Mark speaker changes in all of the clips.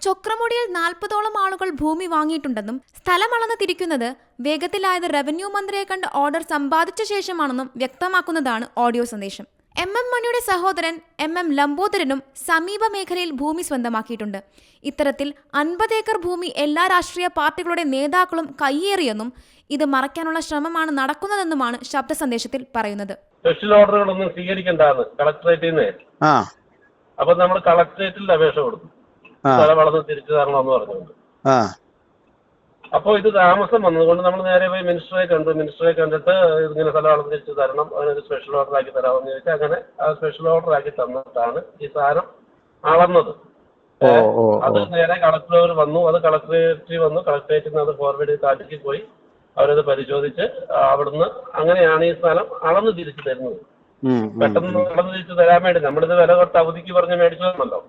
Speaker 1: ചൊക്രമുടിയിൽ നാൽപ്പതോളം ആളുകൾ ഭൂമി വാങ്ങിയിട്ടുണ്ടെന്നും സ്ഥലം അളന്ന് തിരിക്കുന്നത് വേഗത്തിലായത് റവന്യൂ മന്ത്രിയെ കണ്ട് ഓർഡർ സമ്പാദിച്ച ശേഷമാണെന്നും വ്യക്തമാക്കുന്നതാണ് ഓഡിയോ സന്ദേശം. എം എം മണിയുടെ സഹോദരൻ എം എം ലംബോദരനും സമീപ മേഖലയിൽ ഭൂമി സ്വന്തമാക്കിയിട്ടുണ്ട്. ഇത്തരത്തിൽ അൻപത് ഏക്കർ ഭൂമി എല്ലാ രാഷ്ട്രീയ പാർട്ടികളുടെ നേതാക്കളും കയ്യേറിയെന്നും ഇത് മറയ്ക്കാനുള്ള ശ്രമമാണ് നടക്കുന്നതെന്നുമാണ് ശബ്ദ സന്ദേശത്തിൽ പറയുന്നത്.
Speaker 2: സ്പെഷ്യൽ ഓർഡറുകളൊന്നും സ്വീകരിക്കണ്ടാന്ന് കളക്ടറേറ്റിൽ നിന്ന്.
Speaker 3: ആ.
Speaker 2: അപ്പൊ നമ്മൾ കളക്ടറേറ്റിൽ അപേക്ഷ
Speaker 3: ആ
Speaker 2: സ്ഥലം വളർന്ന് തിരിച്ചു തരണമെന്ന് പറഞ്ഞുകൊണ്ട്. അപ്പോൾ ഇത് താമസം വന്നതുകൊണ്ട് നമ്മൾ നേരെ പോയി മിനിസ്റ്ററെ കണ്ടു മിനിസ്റ്ററെ കണ്ടിട്ട് ഇങ്ങനെ സ്ഥലം വളർന്ന് തിരിച്ചു തരണം അതിനൊരു സ്പെഷ്യൽ ഓർഡർ ആക്കി തരാമെന്ന് ചോദിച്ചാൽ അങ്ങനെ ആ സ്പെഷ്യൽ ഓർഡർ ആക്കി തന്നിട്ടാണ് ഈ സാധനം അളന്നത്. അത് നേരെ കളക്ടർ വന്നു അത് കളക്ടറേറ്റിൽ വന്നു കളക്ടറേറ്റിൽ നിന്ന് അത് ഫോർവേഡ് ചെയ്ത് കാട്ടിക്ക് പോയി അവരത് പരിശോധിച്ച് അവിടുന്ന് അങ്ങനെയാണ് ഈ സ്ഥലം അളന്ന് തിരിച്ചു തരുന്നത്. പെട്ടെന്ന് അളന്ന് തിരിച്ചു തരാൻ വേണ്ടി നമ്മളിത് വില കൊടുത്ത് അവധിക്ക് പറഞ്ഞ് മേടിച്ചതാണല്ലോ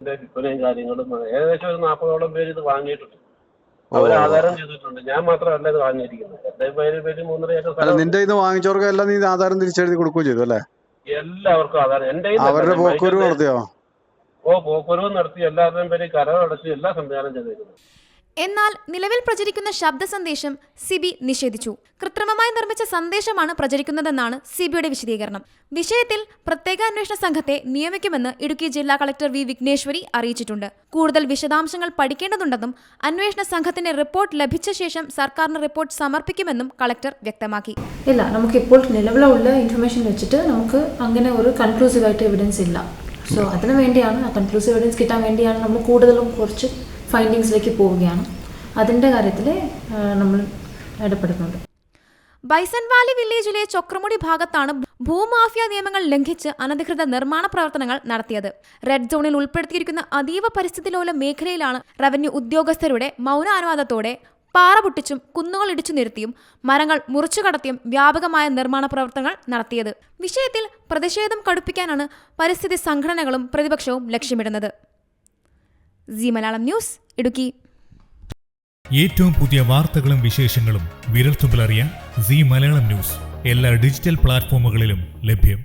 Speaker 2: വിൽപ്പനയും കാര്യങ്ങളും ഏകദേശം ഒരു നാൽപ്പതോളം പേര് ഇത് വാങ്ങിയിട്ടുണ്ട്. അവർ ആധാരം ചെയ്തിട്ടുണ്ട്. ഞാൻ മാത്രമല്ല ഇത് വാങ്ങിയിരിക്കുന്നത്. എന്റെ പേര് പേര് മൂന്നര ഏക്കർ
Speaker 3: അല്ല നിന്റെ ഇത് വാങ്ങിച്ചവർക്ക് എല്ലാം നീ ആധാരം തിരിച്ചെഴുതി കൊടുക്കുകയും ചെയ്തു അല്ലേ?
Speaker 2: എല്ലാവർക്കും ആധാരം. എന്റെ
Speaker 3: അവരുടെ നടത്തിയോ?
Speaker 2: ഓ പോക്കുരവ് നടത്തി. എല്ലാവരുടെയും പേര് കരമടച്ച് എല്ലാ സംവിധാനം ചെയ്തിരിക്കുന്നു
Speaker 1: എന്നാൽ നിലവിൽ പ്രചരിക്കുന്ന ശബ്ദ സന്ദേശം സിബി നിഷേധിച്ചു. കൃത്രിമമായി നിർമ്മിച്ച സന്ദേശമാണ് പ്രചരിക്കുന്നതെന്നാണ് സിബിയുടെ വിശദീകരണം. വിഷയത്തിൽ പ്രത്യേക അന്വേഷണ സംഘത്തെ നിയമിക്കുമെന്ന് ഇടുക്കി ജില്ലാ കളക്ടർ വി വിഘ്നേശ്വരി അറിയിച്ചിട്ടുണ്ട്. കൂടുതൽ വിശദാംശങ്ങൾ പഠിക്കേണ്ടതുണ്ടെന്നും അന്വേഷണ സംഘത്തിന്റെ റിപ്പോർട്ട് ലഭിച്ച ശേഷം സർക്കാരിന് റിപ്പോർട്ട് സമർപ്പിക്കുമെന്നും കളക്ടർ വ്യക്തമാക്കി.
Speaker 4: ഇല്ല നമുക്ക് ഇപ്പോൾ നിലവിലുള്ള ഇൻഫർമേഷൻ വെച്ചിട്ട് നമുക്ക് അങ്ങനെ ഒരു കൺക്ലൂസീവ് ആയിട്ട് എവിഡൻസ് ഇല്ല. സോ അതിന് വേണ്ടിയാണ് കൺക്ലൂസീവ് എവിഡൻസ് കിട്ടാൻ വേണ്ടിയാണ് നമ്മൾ കൂടുതലും കുറച്ച് ഫൈൻഡിങ്സിലേക്ക് പോവുകയാണ്. അതിന്റെ കാര്യത്തിൽ നമ്മൾ ഇടപെടുന്നുണ്ട്.
Speaker 1: ബൈസൺ വാലി വില്ലേജിലെ ചൊക്രമുടി ഭാഗത്താണ് ഭൂമാഫിയ നിയമങ്ങൾ ലംഘിച്ച് അനധികൃത നിർമ്മാണ പ്രവർത്തനങ്ങൾ നടത്തിയത്. റെഡ് സോണിൽ ഉൾപ്പെടുത്തിയിരിക്കുന്ന അതീവ പരിസ്ഥിതിലോല മേഖലയിലാണ് റവന്യൂ ഉദ്യോഗസ്ഥരുടെ മൗനാനുവാദത്തോടെ പാറ പൊട്ടിച്ചും കുന്നുകൾ ഇടിച്ചു നിരത്തിയും മരങ്ങൾ മുറിച്ചു കടത്തിയും വ്യാപകമായ നിർമ്മാണ പ്രവർത്തനങ്ങൾ നടത്തിയത്. വിഷയത്തിൽ പ്രതിഷേധം കടുപ്പിക്കാനാണ് പരിസ്ഥിതി സംഘടനകളും പ്രതിപക്ഷവും ലക്ഷ്യമിടുന്നത്. സി മലയാളം ന്യൂസ് ഇടുക്കി.
Speaker 5: ഏറ്റവും പുതിയ വാർത്തകളും വിശേഷങ്ങളും വിരൽത്തുമ്പിലറിയാൻ സി മലയാളം ന്യൂസ്. എല്ലാ ഡിജിറ്റൽ പ്ലാറ്റ്ഫോമുകളിലും ലഭ്യം.